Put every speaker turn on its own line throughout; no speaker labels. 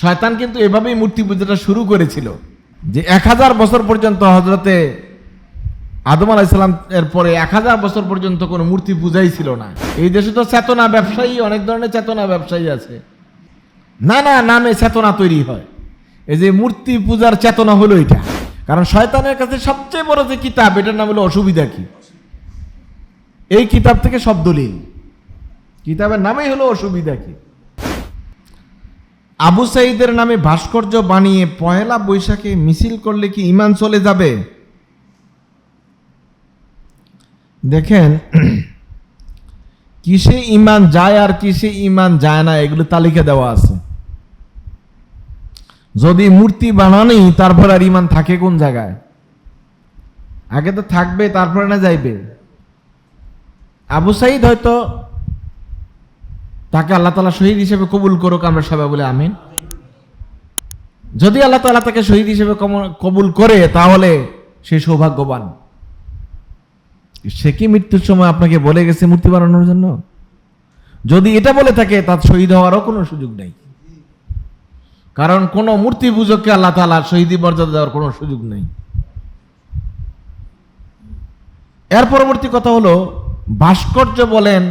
শয়তান কিন্তু এভাবেই মূর্তি পূজাটা শুরু করেছিল যে এক হাজার বছর পর্যন্ত হজরতে আদম আলাইসালাম এর পরে এক হাজার বছর পর্যন্ত কোনো মূর্তি পূজাই ছিল না। এই দেশে তো চেতনা ব্যবসায়ী, অনেক ধরনের চেতনা ব্যবসায়ী আছে। না না নামে চেতনা তৈরি হয়। এই যে মূর্তি পূজার চেতনা হলো এটা। কারণ শয়তানের কাছে সবচেয়ে বড় যে কিতাব, এটার নাম হলো অসুবিধা কি? এই কিতাব থেকে সব দলিল। কিতাবের নামেই হলো অসুবিধা কি? আবু সাইদের নামে ভাস্কর্য বানিয়ে পয়লা বৈশাখে মিছিল করলে কি ইমান চলে যাবে? দেখেন, কিসে ইমান যায় আর কিসে ইমান যায় না, এগুলো তালিকা দেওয়া আছে। যদি মূর্তি বানানি, তারপর আর ইমান থাকে কোন জায়গায়? আগে তো থাকবে, তারপরে না যাইবে। আবু সাইদ হয়তো তাকে আল্লাহ তালা শহীদ হিসেবে কবুল করুক, আমরা সবাই বলে আমিন। যদি আল্লাহ তালা তাকে শহীদ হিসেবে কবুল করে, তাহলে সে সৌভাগ্যবান। সে কি মৃত্যুর সময় আপনাকে বলে গেছে মূর্তি বানানোর জন্য? যদি এটা বলে থাকে, তার শহীদ হওয়ারও কোনো সুযোগ নেই। কারণ কোনো মূর্তি পুজোকে আল্লাহ তালা শহীদি মর্যাদা দেওয়ার কোনো সুযোগ নেই। এর পরবর্তী কথা হলো, ভাস্কর্য বলেন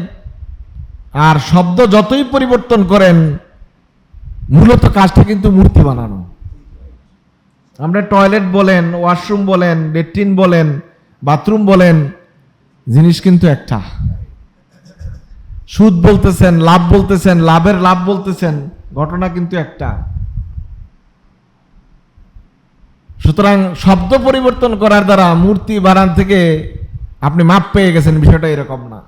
আর শব্দ যতই পরিবর্তন করেন, মূলত কাজটা কিন্তু মূর্তি বানানো। আমরা টয়লেট বলেন, ওয়াশরুম বলেন, লেট্রিন বলেন, বাথরুম বলেন, জিনিস কিন্তু একটা। সুদ বলতেছেন, লাভ বলতেছেন, লাভের লাভ বলতেছেন, ঘটনা কিন্তু একটা। সুতরাং শব্দ পরিবর্তন করার দ্বারা মূর্তি বানান থেকে আপনি মাপ পেয়ে গেছেন, বিষয়টা এরকম না।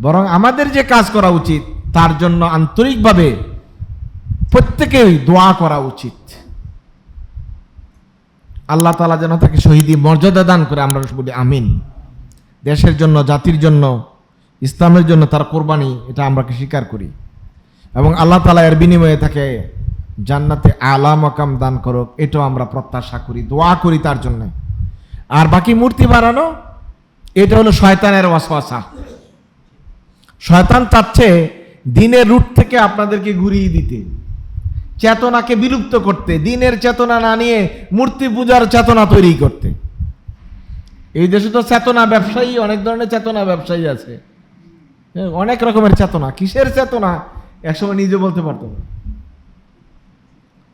বরং আমাদের যে কাজ করা উচিত, তার জন্য আন্তরিকভাবে প্রত্যেকেই দোয়া করা উচিত। আল্লাহ তালা যেন তাকে শহীদি মর্যাদা দান করে, আমরা বলি আমিন। দেশের জন্য, জাতির জন্য, ইসলামের জন্য তার কোরবানি, এটা আমরা স্বীকার করি? এবং আল্লাহ তালা এর বিনিময়ে তাকে জান্নাতে আলা মকাম দান করুক, এটাও আমরা প্রত্যাশা করি, দোয়া করি তার জন্য। আর বাকি মূর্তি বানানো, এটা হলো শয়তানের ওয়াসওয়াসা। শয়তান চাচ্ছে দিনের রুট থেকে আপনাদেরকে ঘুরিয়ে দিতে। চেতনাকে বিলুপ্ত করতে দিনের চেতনা না নিয়ে মূর্তি পূজার চেতনা তৈরি করতে। এই দেশে তো চেতনা ব্যবসায়ী অনেক ধরনের চেতনা ব্যবসায়ী আছে। হ্যাঁ, অনেক রকমের চেতনা। কিসের চেতনা? একসময় নিজে বলতে পারতো না।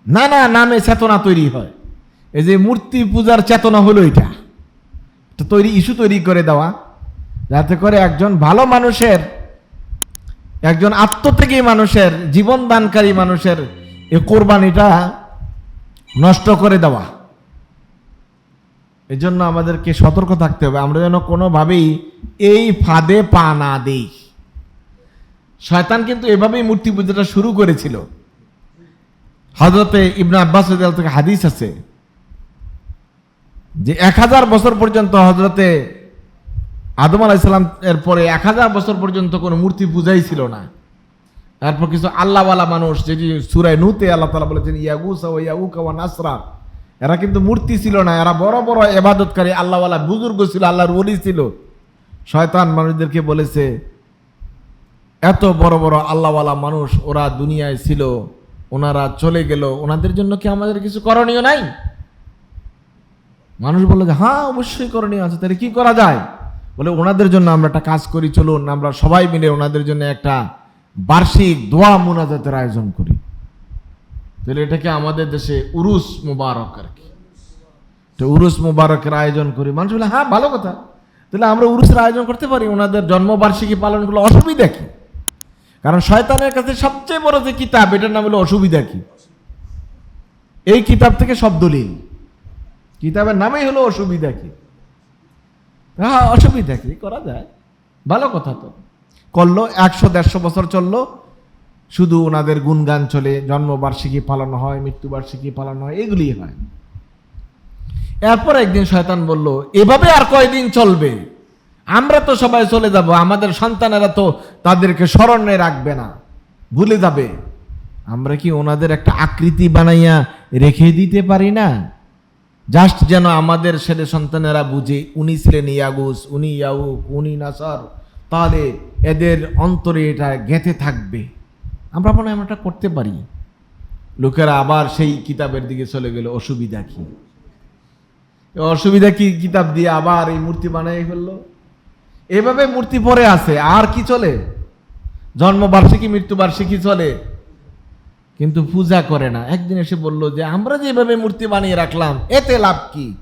না না নামে চেতনা তৈরি হয়। এই যে মূর্তি পূজার চেতনা হলো এটা। তৈরি ইস্যু তৈরি করে দেওয়া। যাতে করে একজন ভালো মানুষের একজন আত্মত্যাগী মানুষের জীবন দানকারী মানুষের এ কোরবানিটা নষ্ট করে দেওয়া। এই জন্য আমাদেরকে সতর্ক থাকতে হবে। আমরা যেন কোনোভাবেই এই ফাঁদে পা না দিই। শয়তান কিন্তু এভাবেই মূর্তি পূজাটা শুরু করেছিল। হজরতে ইবনা আব্বাস থেকে হাদিস আছে যে এক হাজার বছর পর্যন্ত হজরতে আদম আলাইসাল্লাম এর পরে এক হাজার বছর পর্যন্ত কোনো মূর্তি পূজাই ছিল না। তারপর কিছু আল্লাহওয়ালা মানুষ, যেটি সুরায় নুতে আল্লাহ তালা বলেছেন, ইয়াগুসা ও ইয়াউকা ওয়া নাসরা। এরা কিন্তু মূর্তি ছিল না, এরা বড় বড় এবাদতকারী আল্লাহওয়ালা বুজুর্গ ছিল, আল্লাহর ওলি ছিল। শয়তান মানুষদেরকে বলেছে, এত বড় বড় আল্লাহওয়ালা মানুষ ওরা দুনিয়ায় ছিল, ওনারা চলে গেল, ওনাদের জন্য কি আমাদের কিছু করণীয় নাই? মানুষ বলল যে হ্যাঁ অবশ্যই করণীয় আছে, তাহলে কি করা যায়? বলে ওনাদের জন্য আমরা একটা কাজ করি, চলুন, আমরা সবাই মিলে ওনাদের জন্য একটা বার্ষিক দোয়া মোনাজাতের আয়োজন করি। তাহলে এটাকে আমাদের দেশে উরুস মুবারক আর কি? তো উরুস মুবারকের আয়োজন করি। মানুষ বলে হ্যাঁ ভালো কথা। তাহলে আমরা উরুসের আয়োজন করতে পারি। ওনাদের জন্মবার্ষিকী পালন করলে অসুবিধা কি? কারণ শয়তানের কাছে সবচেয়ে বড় যে কিতাব, এটার নাম হলো অসুবিধা কি? এই কিতাব থেকে সব দলিল। কিতাবের নামেই হলো অসুবিধা কি? হ্যাঁ অসুবিধা কি করা যায়? ভালো কথা তো। করল, একশো দেড়শো বছর চলল। শুধু ওনাদের গুণগান চলে, জন্মবার্ষিকী পালন হয়, মৃত্যুবার্ষিকী পালন হয় এগুলি হয়। এরপর একদিন শয়তান বলল, এভাবে আর কয়দিন চলবে? আমরা তো সবাই চলে যাব, আমাদের সন্তানেরা তো তাদেরকে স্মরণে রাখবে না। ভুলে যাবে। আমরা কি ওনাদের একটা আকৃতি বানাইয়া রেখে দিতে পারি না? জাস্ট যেন আমাদের ছেলে সন্তানেরা বুঝে, উনি ছিলেন ইয়াগুস, উনি ইয়াউক উনি নাসার, তাহলে এদের অন্তরে এটা গেঁথে থাকবে। আমরা মনে এমনটা করতে পারি। লোকেরা আবার সেই কিতাবের দিকে চলে গেল, অসুবিধা কি? অসুবিধা কি কিতাব দিয়ে আবার এই মূর্তি বানাই ফেলল? এভাবে মূর্তি পরে আছে, আর কি চলে? জন্মবার্ষিকী, মৃত্যুবার্ষিকী চলে কিন্তু পূজা করে না। একদিন এসে বলল যে, আমরা যেভাবে মূর্তি বানিয়ে রাখলাম, এতে লাভ কি?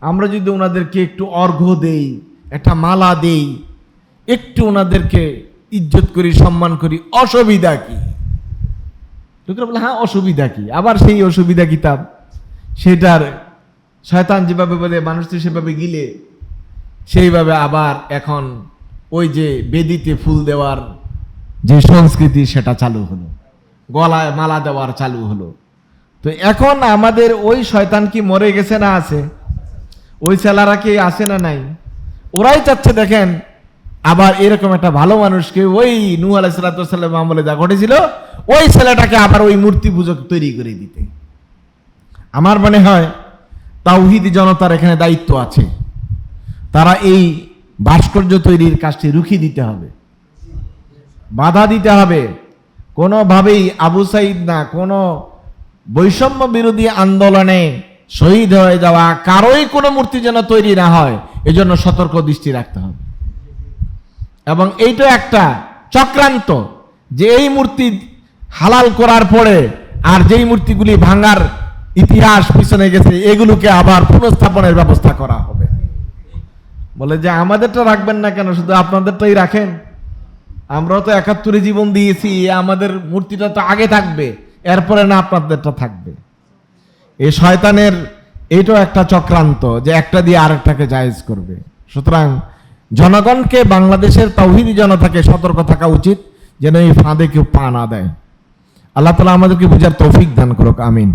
আমরা যদি ওনাদেরকে একটু অর্ঘ্য দেই, একটা মালা দেই, একটু ওনাদেরকে ইজ্জত করি, সম্মান করি, অসুবিধা কি? লোকেরা বলে হ্যাঁ অসুবিধা কি? আবার সেই অসুবিধা কিতাব সেটার শয়তান যেভাবে বলে, মানুষ তো সেভাবে গিলে। সেইভাবে আবার এখন ওই যে বেদিতে ফুল দেওয়ার যে সংস্কৃতি, সেটা চালু হলো। গলায় মালা দেওয়ার চালু হলো। তো এখন আমাদের ওই শয়তান কি মরে গেছে না আছে? ওই ছেলারা কি আছে না নাই? ওরাই চাচ্ছে, দেখেন, আবার এরকম একটা ভালো মানুষকে ওই নু আলাইসালাম আমলে যা ঘটেছিল, ওই ছেলেটাকে আবার ওই মূর্তি পূজক তৈরি করে দিতে। আমার মনে হয়, তাওহিদি জনতার এখানে দায়িত্ব আছে। তারা এই ভাস্কর্য তৈরির কাজটি রুখিয়ে দিতে হবে। বাধা দিতে হবে। কোনোভাবেই আবু সাইদ না, কোনো বৈষম্য বিরোধী আন্দোলনে শহীদ হয়ে যাওয়া কারোই কোনো মূর্তি যেন তৈরি না হয়, এজন্য সতর্ক দৃষ্টি রাখতে হবে। এবং এইটা একটা চক্রান্ত যে এই মূর্তি হালাল করার পরে আর যেই মূর্তিগুলি ভাঙার ইতিহাস পিছনে গেছে, এগুলোকে আবার পুনঃস্থাপনের ব্যবস্থা করা হবে। বলে যে আমাদেরটা রাখবেন না কেন, শুধু আপনাদেরটাই রাখেন? আমরাও তো একাত্তরে জীবন দিয়েছি আমাদের মূর্তিটা তো আগে থাকবে, এরপরে না আপনাদেরটা থাকবে। এই শয়তানের, এইটাও একটা চক্রান্ত যে একটা দিয়ে আরেকটাকে জায়েজ করবে। সুতরাং জনগণকে বাংলাদেশের তৌহিদি জনতাকে সতর্ক থাকা উচিত, যেন এই ফাঁদে কেউ পা না দেয়। আল্লাহ তালা আমাদেরকে বুঝার তৌফিক দান করুক, আমিন।